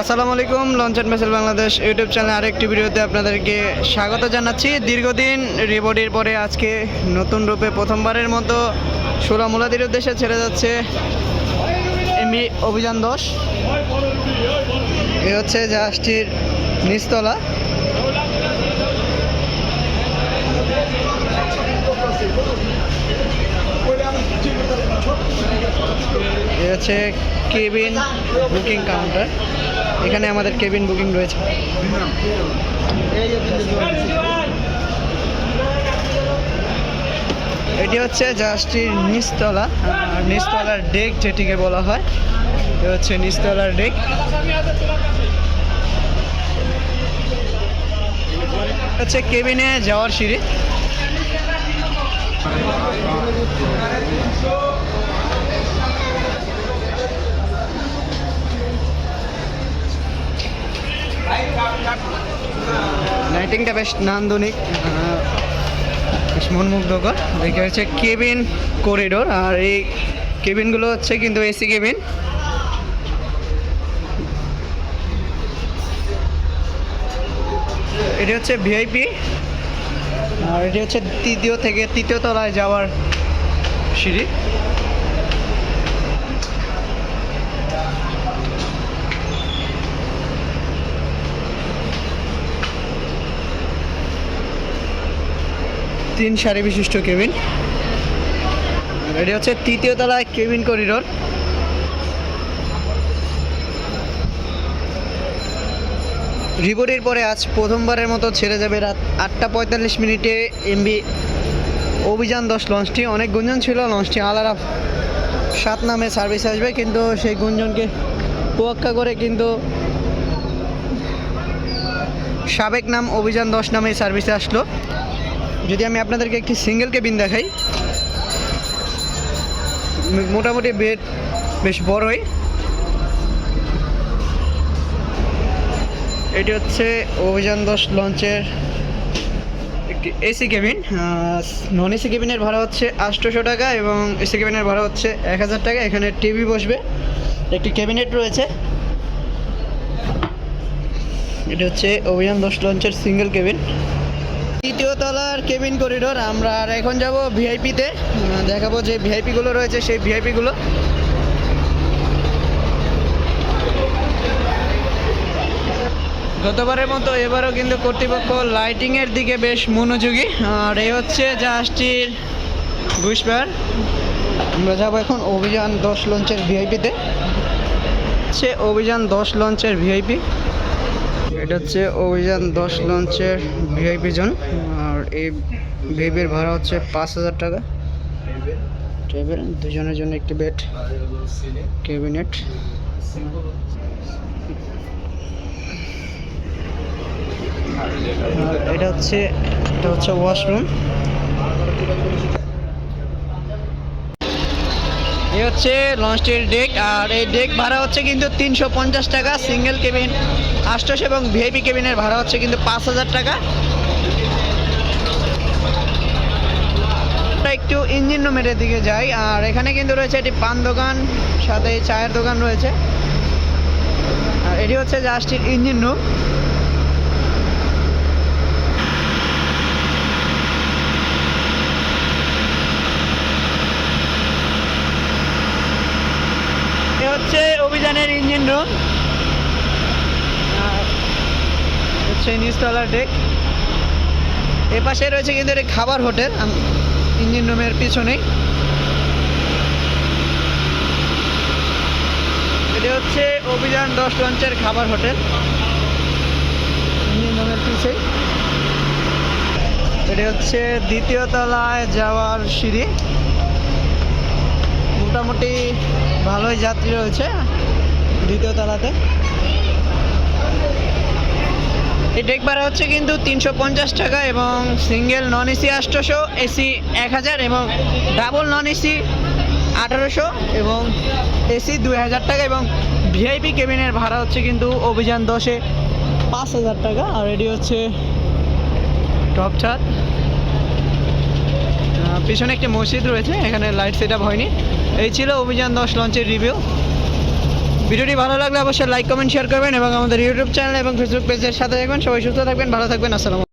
আসসালামু আলাইকুম launch and vessel Bangladesh YouTube চ্যানেলে আরেকটি ভিডিওতে আপনাদেরকে স্বাগত জানাচ্ছি। দীর্ঘদিন রিবোডির পরে আজকে নতুন রূপে প্রথমবারের মতো সোলা মুলাদির উদ্দেশ্যে ছেড়ে যাচ্ছে এমবি অভিযান দশ। এ হচ্ছে জাহাজটির নিচতলা। এ হচ্ছে কেবিন বুকিং কাউন্টার। এখানে আমাদের কেবিন বুকিং রয়েছে। এটি হচ্ছে জাহাজটির নিচতলা নিচতলার ডেক যেটিকে বলা হয়, এ হচ্ছে নিচতলার ডেক। হচ্ছে কেবিনে যাওয়ার সিঁড়ি। লাইটিংটা বেশ নান্দনিক বেশ মনমুগ্ধকর। দেখে হচ্ছে কেবিন করিডোর আর এই কেবিনগুলো হচ্ছে কিন্তু এসি কেবিন। এটি হচ্ছে ভিআইপি, আর এটি হচ্ছে তৃতীয় থেকে তৃতীয় তলায় যাওয়ার সিঁড়ি। তিন সারি বিশিষ্ট কেবিন। এটি হচ্ছে তৃতীয় তলায় কেবিন করিডোর। রিবোর্ডের পরে আজ প্রথমবারের মতো ছেড়ে যাবে রাত আটটা পঁয়তাল্লিশ মিনিটে এমবি অভিযান দশ লঞ্চটি। অনেক গুঞ্জন ছিল, লঞ্চটি আলারা সাত নামে সার্ভিস আসবে, কিন্তু সেই গুঞ্জনকে তোয়াক্কা করে কিন্তু সাবেক নাম অভিযান দশ নামে সার্ভিসে আসলো। যদি আমি আপনাদেরকে একটি সিঙ্গেল কেবিন দেখাই, মোটামুটি বেড বেশ বড়ই। এটি হচ্ছে অভিযান দশ লঞ্চের একটি এসি কেবিন। নন এসি কেবিনের ভাড়া হচ্ছে আটশোশো টাকা এবং এসি কেবিনের ভাড়া হচ্ছে এক হাজার টাকা। এখানে টিভি বসবে, একটি ক্যাবিনেট রয়েছে। এটা হচ্ছে অভিযান দশ লঞ্চের সিঙ্গেল কেবিন। তৃতীয় তলার কেবিন করিডোর। আমরা আর এখন যাব ভিআইপিতে। দেখাবো যে ভিআইপিগুলো রয়েছে, সেই ভিআইপিগুলো। গতবারের মতো এবারও কিন্তু কর্তৃপক্ষ লাইটিংয়ের দিকে বেশ মনোযোগী। আর এই হচ্ছে জাহাজটির ঘুষবার। আমরা যাব এখন অভিযান দশ লঞ্চের ভিআইপিতে। সে অভিযান দশ লঞ্চের ভিআইপি। এটা হচ্ছে অভিযান দশ লঞ্চের ভিআইপি জোন। আর এই ভিআইপির ভাড়া হচ্ছে পাঁচ হাজার টাকা। টেবিল দুজনের জন্য একটি বেড, ক্যাবিনেট। এটা হচ্ছে এটা হচ্ছে ওয়াশরুম। এই হচ্ছে লঞ্চটির ডেক আর এই ডেক ভাড়া হচ্ছে কিন্তু তিনশো পঞ্চাশ টাকা সিঙ্গেল কেবিন আষ্টশ এবং ভিআইপি কেবিনের ভাড়া হচ্ছে কিন্তু পাঁচ হাজার টাকা। একটু ইঞ্জিন রুমের দিকে যাই, আর এখানে কিন্তু রয়েছে একটি পান দোকান, সাথে চায়ের দোকান রয়েছে। আর এটি হচ্ছে জাস্টির ইঞ্জিন রুম এ হচ্ছে অভিযানের ইঞ্জিন রুম। হচ্ছে নিচতলার ডেক এ পাশে রয়েছে কিন্তু একটি খাবার হোটেল। ইঞ্জিন রুমের পিছনেই এটি হচ্ছে অভিযান দশ লঞ্চের খাবার হোটেল। ইঞ্জিন রুমের পিছেই এটি হচ্ছে দ্বিতীয় তলায় যাওয়ার সিঁড়ি। মোটামুটি ভালোই যাত্রী রয়েছে দ্বিতীয় তলাতে। ডেক ভাড়া হচ্ছে কিন্তু তিনশো পঞ্চাশ টাকা এবং সিঙ্গেল নন এসি আটশোশো এসি এক হাজার এবং ডাবল নন এসি আঠারোশো এবং এসি দুই হাজার টাকা এবং ভিআইপি কেবিনের ভাড়া হচ্ছে কিন্তু অভিযান দশে পাঁচ হাজার টাকা আর এটি হচ্ছে টপ ছাদ পিছনে একটি মসজিদ রয়েছে, এখানে লাইট সেট হয়নি। এই ছিল অভিযান দশ লঞ্চের রিভিউ ভিডিওটি ভালো লাগলে অবশ্যই লাইক কমেন্ট শেয়ার করবেন এবং আমাদের ইউটিউব চ্যানেল এবং ফেসবুক পেজের সাথে থাকবেন। সবাই সুস্থ থাকবেন, ভালো থাকবেন, আসসালাম